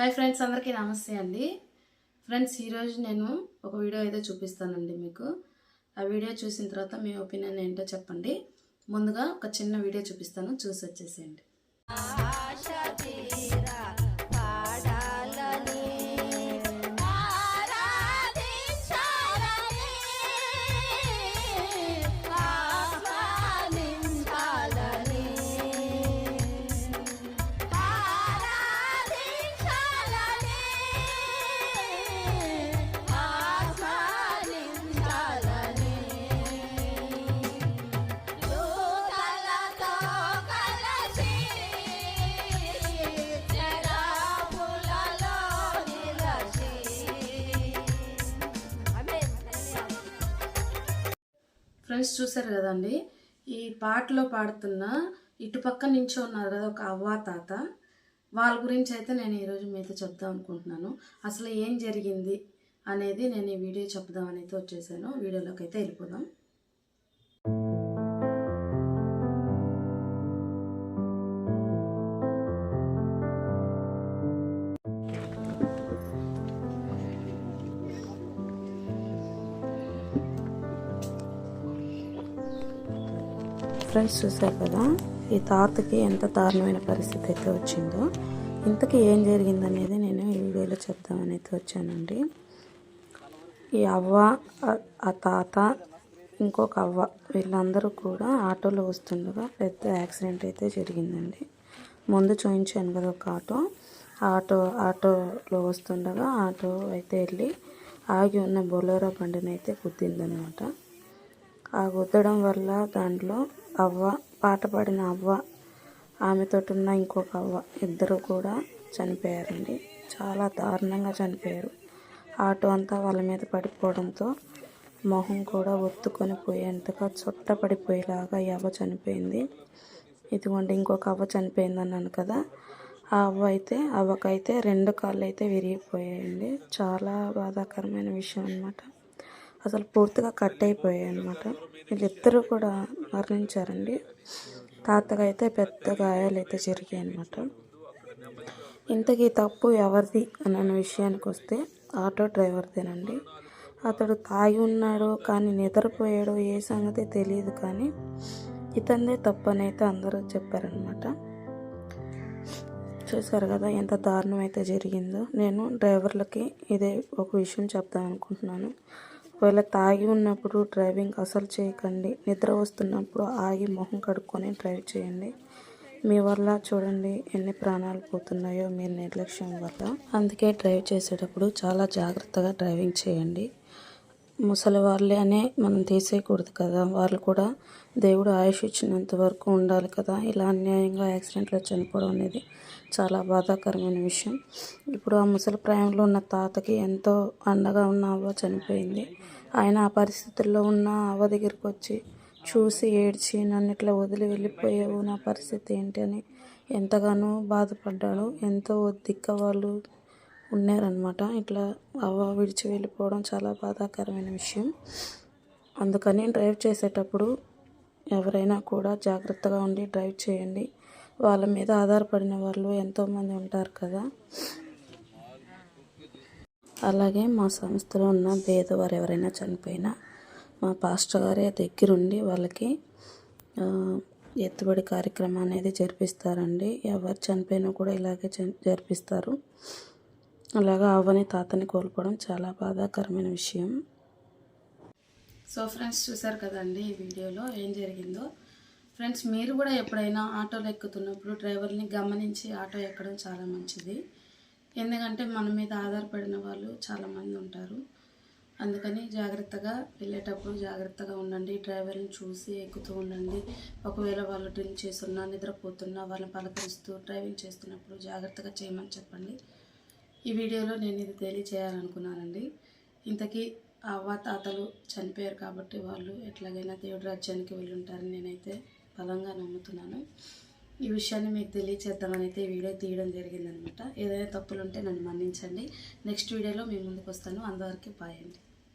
Hi friends అందరికీ నమస్తే అండి. ఫ్రెండ్స్ ఈరోజు నేను ఒక వీడియో అయితే చూపిస్తానండి మీకు. ఆ వీడియో చూసిన తర్వాత మీ ఒపీనియన్ ఏంటో చెప్పండి. ముందుగా ఒక చిన్న వీడియో చూపిస్తాను చూసి వచ్చేసేయండి. ఫ్రెండ్స్ చూసారు కదండి? ఈ పాటలో పాడుతున్న ఇటుపక్క నుంచో ఉన్నారు కదా ఒక అవ్వ తాత. వాళ్ళ గురించి అయితే నేను ఈరోజు మీతో చెప్దాం అనుకుంటున్నాను. అసలు ఏం జరిగింది అనేది నేను ఈ వీడియో చెప్దామని అయితే వచ్చేసాను. వీడియోలోకి అయితే వెళ్ళిపోదాం. ఫ్రెండ్స్ చూసారు కదా ఈ తాతకి ఎంత దారుణమైన పరిస్థితి అయితే వచ్చిందో ఇంతకీ ఏం జరిగిందనేది నేను ఈ వీడియోలో చెప్దామని అయితే వచ్చానండి. ఈ అవ్వ ఆ- తాత ఇంకొక అవ్వ వీళ్ళందరూ కూడా ఆటోలో వస్తుండగా పెద్ద యాక్సిడెంట్ అయితే జరిగిందండి. ముందు చూపించాను కదా ఒక ఆటో. ఆ ఆటో ఆటోలో వస్తుండగా ఆటో అయితే వెళ్ళి ఆగి ఉన్న బొలోరో బండిని అయితే గుద్దిందనమాట. ఆ గుద్దడం వల్ల దాంట్లో అవ్వ పాట పాడిన అవ్వ ఆమెతోటి ఉన్న ఇంకొక అవ్వ ఇద్దరు కూడా చనిపోయారండి. చాలా దారుణంగా చనిపోయారు. ఆటో అంతా వాళ్ళ మీద పడిపోవడంతో మొహం కూడా ఒత్తుకొని పోయేంతగా చుట్ట పడిపోయేలాగా ఈ అవ్వ చనిపోయింది. ఇదిగోండి ఇంకొక అవ్వ చనిపోయింది అన్నాను కదా. ఆ అవ్వ అయితే అవ్వకైతే రెండు కాళ్ళు అయితే విరిగిపోయాయండి. చాలా బాధాకరమైన విషయం అన్నమాట. అసలు పూర్తిగా కట్ అయిపోయాయి అనమాట వీళ్ళిద్దరూ కూడా మరణించారండి. తాతగా అయితే పెద్ద గాయాలు అయితే జరిగాయి అనమాట ఇంతకీ తప్పు ఎవరిది అన్న విషయానికి వస్తే ఆటో డ్రైవర్దేనండి. అతడు తాగి ఉన్నాడు కానీ నిద్రపోయాడు ఏ సంగతి తెలియదు కానీ ఇతందే తప్పు అని అయితే అందరూ చెప్పారనమాట చూసారు కదా ఎంత దారుణం అయితే జరిగిందో. నేను డ్రైవర్లకి ఇదే ఒక విషయం చెప్దాం అనుకుంటున్నాను ఒకవేళ తాగి ఉన్నప్పుడు డ్రైవింగ్ అసలు చేయకండి. నిద్ర వస్తున్నప్పుడు ఆగి మొహం కడుక్కొని డ్రైవ్ చేయండి. మీ వల్ల చూడండి ఎన్ని ప్రాణాలు పోతున్నాయో మీ నిర్లక్ష్యం వల్ల. అందుకే డ్రైవ్ చేసేటప్పుడు చాలా జాగ్రత్తగా డ్రైవింగ్ చేయండి. ముసలి వాళ్ళే అనే మనం తీసేయకూడదు కదా. వాళ్ళు కూడా దేవుడు ఆయుష్ ఇచ్చినంత వరకు ఉండాలి కదా. ఇలా అన్యాయంగా యాక్సిడెంట్లో చనిపోవడం అనేది చాలా బాధాకరమైన విషయం. ఇప్పుడు ఆ ముసలి ప్రాయంలో ఉన్న తాతకి ఎంతో అండగా ఉన్న అవ్వ చనిపోయింది. ఆయన ఆ పరిస్థితుల్లో ఉన్న అవ్వ దగ్గరికి వచ్చి చూసి ఏడ్చి నన్ను ఇట్లా వదిలి వెళ్ళిపోయావు నా పరిస్థితి ఏంటి? అని ఎంతగానో బాధపడ్డాడు. ఎంతో దిక్క వాళ్ళు ఉన్నారనమాట ఇట్లా అవ్వ విడిచి వెళ్ళిపోవడం చాలా బాధాకరమైన విషయం. అందుకని డ్రైవ్ చేసేటప్పుడు ఎవరైనా కూడా జాగ్రత్తగా ఉండి డ్రైవ్ చేయండి. వాళ్ళ మీద ఆధారపడిన వాళ్ళు ఎంతోమంది ఉంటారు కదా. అలాగే మా సంస్థలో ఉన్న పేదవారు ఎవరైనా చనిపోయినా మా పాస్టర్ గారే దగ్గరుండి వాళ్ళకి ఎత్తుబడి కార్యక్రమం అనేది జరిపిస్తారండి. ఎవరు చనిపోయినా కూడా ఇలాగే జ- జరిపిస్తారు. అలాగా అవ్వని తాతని కోల్పోవడం చాలా బాధాకరమైన విషయం. సో ఫ్రెండ్స్ చూసారు కదండి ఈ వీడియోలో ఏం జరిగిందో. ఫ్రెండ్స్ మీరు కూడా ఎప్పుడైనా ఆటోలో ఎక్కుతున్నప్పుడు డ్రైవర్ని గమనించి ఆటో ఎక్కడం చాలా మంచిది. ఎందుకంటే మన మీద ఆధారపడిన వాళ్ళు చాలామంది ఉంటారు. అందుకని జాగ్రత్తగా వెళ్ళేటప్పుడు జాగ్రత్తగా ఉండండి. డ్రైవర్ని చూసి ఎక్కుతూ ఉండండి. ఒకవేళ వాళ్ళు డ్రింక్ చేస్తున్నా నిద్రపోతున్నా వాళ్ళని పలకరిస్తూ డ్రైవింగ్ చేస్తున్నప్పుడు జాగ్రత్తగా చేయమని చెప్పండి. ఈ వీడియోలో నేను ఇది తెలియచేయాలనుకున్నానండి. ఇంతకీ అవ్వ తాతలు చనిపోయారు కాబట్టి వాళ్ళు ఎట్లాగైనా దేవుడి రాజ్యానికి వెళ్ళి ఉంటారని నేనైతే బలంగా నమ్ముతున్నాను. ఈ విషయాన్ని మీకు తెలియచేద్దామని అయితే ఈ వీడియో తీయడం జరిగిందనమాట. ఏదైనా తప్పులు ఉంటే నన్ను మన్నించండి. నెక్స్ట్ వీడియోలో మీ ముందుకు వస్తాను అంతవరకు బాయ్ అండి.